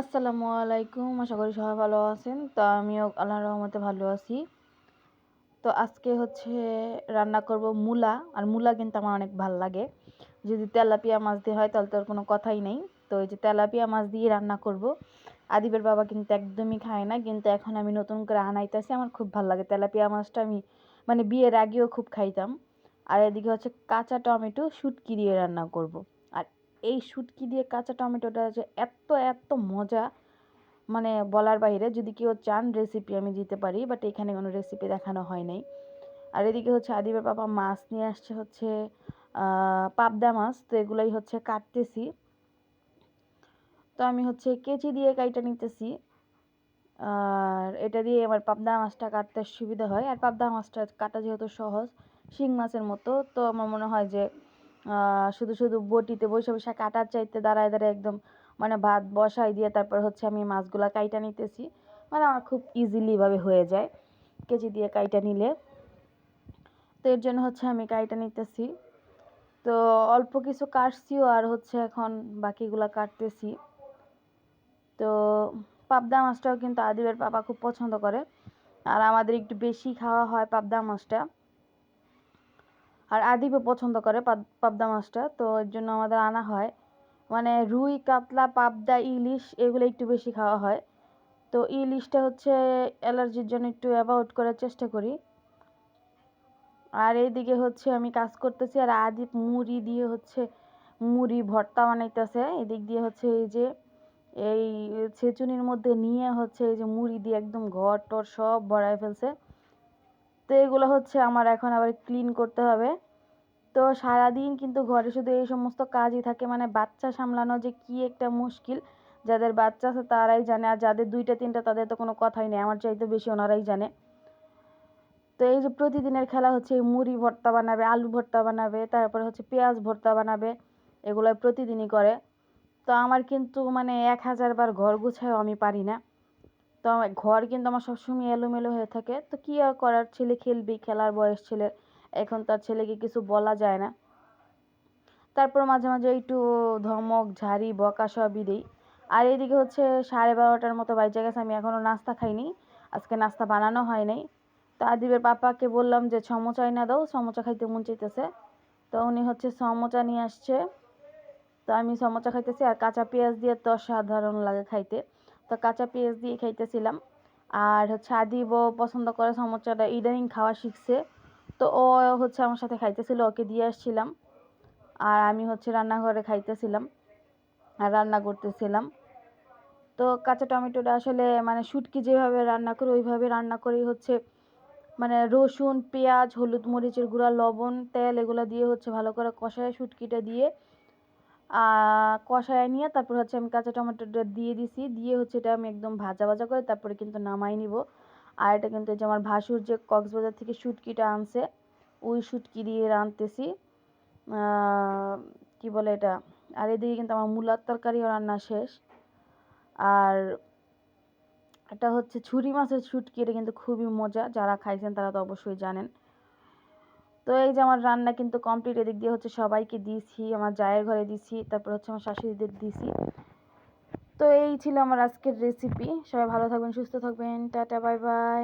আসসালামু আলাইকুম, আশা করি সবাই ভালো আছেন। তো আমিও আল্লাহর রহমতে ভালো আছি। তো আজকে হচ্ছে রান্না করব মূলা, আর মূলা কিন্তু আমার অনেক ভালো লাগে। যদি তেলাপিয়া মাছ দিয়ে হয় তাহলে তো আর কোনো কথাই নেই। তো এই যে তেলাপিয়া মাছ দিয়ে রান্না করব। আদিবের বাবা কিন্তু একদমই খায় না, কিন্তু এখন আমি নতুন করে আনাইতেছি, আমার খুব ভালো লাগে। তেলাপিয়া মাছটা আমি মানে বিয়ের আগেও খুব খাইতাম। আর এদিকে হচ্ছে কাঁচা টমেটো, শুটকি দিয়ে রান্না করব। এই শুটকি দিয়ে কাঁচা টমেটোটা যে এত এত মজা মানে বলার বাইরে যদি কেউ চান রেসিপি আমি দিতে পারি বাট এখানে কোনো রেসিপি দেখানো হয় নাই। আর এদিকে হচ্ছে আদিবের বাবা মাছ নিয়ে আসছে হচ্ছে পাবদা মাছ, তো এগুলোই হচ্ছে কাটতেছি। তো আমি হচ্ছে কেচি দিয়ে কাইটা নিতেছি। আর এটা দিয়ে আমার পাবদা মাছটা কাটতে সুবিধা হয়। আর পাবদা মাছটা কাটা যেহেতু সহজ, শিং মাছের মতো, তো আমার মনে হয় যে শুধু শুধু বটিতে বসে বসে কাটার চাইতে দাঁড়ায় দাঁড়ায় একদম মানে ভাত বসাই দিয়ে তারপর হচ্ছে আমি মাছগুলো কাইটা নিতেছি। মানে আমার খুব ইজিলিভাবে হয়ে যায়। কেজি দিয়ে কাইটা নিলে। তো এর জন্য হচ্ছে আমি কাইটা নিতেছি। তো অল্প কিছু কাটছিও আর হচ্ছে এখন বাকিগুলো কাটতেছি। তো পাবদা মাছটাও কিন্তু আদিবের পাপা খুব পছন্দ করে। আর আমাদের একটু বেশি খাওয়া হয় পাবদা মাছটা। আর আদিবও পছন্দ করে পাবদা মাছটা, তো এর জন্য আমাদের আনা হয়। মানে রুই, কাতলা, পাবদা, ইলিশ, এগুলো একটু বেশি খাওয়া হয়। তো ইলিশটা হচ্ছে অ্যালার্জির জন্য একটু অ্যাভয়েড করার চেষ্টা করি। আর এইদিকে হচ্ছে আমি কাজ করতেছি, আর আদি মুড়ি দিয়ে হচ্ছে মুড়ি ভর্তা বানাইতেছে। এদিক দিয়ে হচ্ছে এই যে, এই ছেচুনির মধ্যে নিয়ে হচ্ছে এই যে মুড়ি দিয়ে একদম ঘর টর সব ভরায় ফেলছে। তো এগুলো হচ্ছে আমার এখন আবার ক্লিন করতে হবে। তো সারাদিন কিন্তু ঘরে শুধু এই সমস্ত কাজই থাকে মানে বাচ্চা সামলানো যে কি একটা মুশকিল। যাদের বাচ্চা আছে তারাই জানে, আর যাদের দুইটা, তিনটা তাদের তো কোনো কথাই নেই, আমার চাইতে বেশি ওনারাই জানে। তো এই যে প্রতিদিনের খেলা হচ্ছে, এই মুড়ি ভর্তা বানাবে, আলু ভর্তা বানাবে, তারপরে হচ্ছে পেঁয়াজ ভর্তা বানাবে এগুলো প্রতিদিনই করে। তো আমার কিন্তু মানে এক হাজার বার ঘর গুছায়ও আমি পারি না। তো আমার ঘর কিন্তু আমার সবসময় এলোমেলো হয়ে থাকে। তো কী আর করার? ছেলে খেলবি, খেলার বয়স ছেলে এখন তার ছেলেকে কিছু বলা যায় না। তারপর মাঝে মাঝে একটু ধমক, ঝাড়ি, বকা সবই দিই। আর এইদিকে হচ্ছে সাড়ে বারোটার মতো বাইচে গেছে, আমি এখনও নাস্তা খাইনি। আজকে নাস্তা বানানো হয় নাই। তো আদিবের পাপাকে বললাম যে, সমোচা না দাও, সমোচা খাইতে মন চাইতেছে। তো উনি হচ্ছে সমোচা নিয়ে আসছে। তো আমি সমোচা খাইতেছি আর কাঁচা পেঁয়াজ দিয়ে তো সাধারণ লাগে খাইতে। তো কাঁচা পেঁয়াজ দিয়ে খাইতেছিলাম। আর হচ্ছে আদিবও পছন্দ করে, সমোচাটা ইদানিং খাওয়া শিখছে। তো ও হচ্ছে আমার সাথে খাইতেছিল, ওকে দিয়ে আসছিলাম। আর আমি হচ্ছে রান্নাঘরে খাইতেছিলাম, আর রান্না করতেছিলাম। তো কাঁচা টমেটোটা আসলে মানে শুটকি যেভাবে রান্না করি, ওইভাবে রান্না করেই হচ্ছে মানে রসুন, পেঁয়াজ, হলুদ মরিচের গুঁড়া, লবণ, তেল এগুলো দিয়ে হচ্ছে ভালো করে কষায় শুটকিটা দিয়ে কষায় নিয়ে তারপর হচ্ছে আমি কাঁচা টমেটোটা দিয়ে দিছি। দিয়ে হচ্ছে এটা আমি একদম ভাজা ভাজা করে তারপরে কিন্তু নামাই নিব। আর এটা কিন্তু যে আমার ভাসুর যে কক্সবাজার থেকে শুটকিটা আনছে, ওই শুটকি দিয়ে রাঁধতেছি। কি বলে এটা? আর এদিকে কিন্তু আমার মূলার তরকারিও রান্না শেষ। আর এটা হচ্ছে ছুরি মাছের শুটকি, এটা কিন্তু খুবই মজা। যারা খাইছেন তারা তো অবশ্যই জানেন। তো এই যে আমার রান্না কিন্তু কমপ্লিট এদিক দিয়ে হচ্ছে সবাইকে দিয়েছি আমার জায়ের ঘরে দিছি, তারপর হচ্ছে আমার শাশুড়িদের দিছি। তো এই ছিল আমার আজকের রেসিপি সবাই ভালো থাকবেন, সুস্থ থাকবেন। Tata bye bye